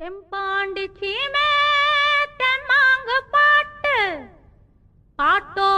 தெம்பாண்டி சீமே தென்மாங்கு பாட்டு. பாட்டோ